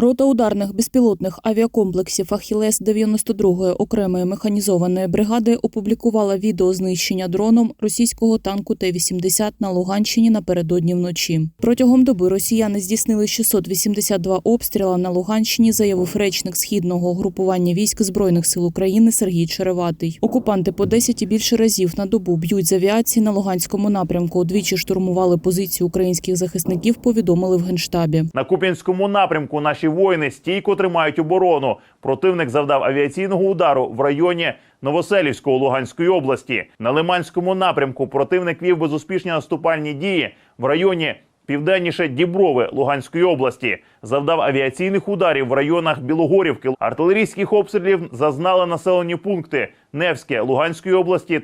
Рота ударних безпілотних авіакомплексів Ахілес 92-ї окремої механізованої бригади опублікувала відео знищення дроном російського танку Т-80 на Луганщині напередодні вночі. Протягом доби росіяни здійснили 682 обстріла на Луганщині, заявив речник східного групування військ збройних сил України Сергій Череватий. Окупанти по 10 і більше разів на добу б'ють з авіації на Луганському напрямку. Двічі штурмували позиції українських захисників. Повідомили в генштабі. На Куп'янському напрямку наші воїни стійко тримають оборону. Противник завдав авіаційного удару в районі Новоселівського Луганської області. На Лиманському напрямку противник вів безуспішні наступальні дії в районі. Південніше Діброви Луганської області завдав авіаційних ударів в районах Білогорівки. Артилерійських обстрілів зазнали населені пункти Невське Луганської області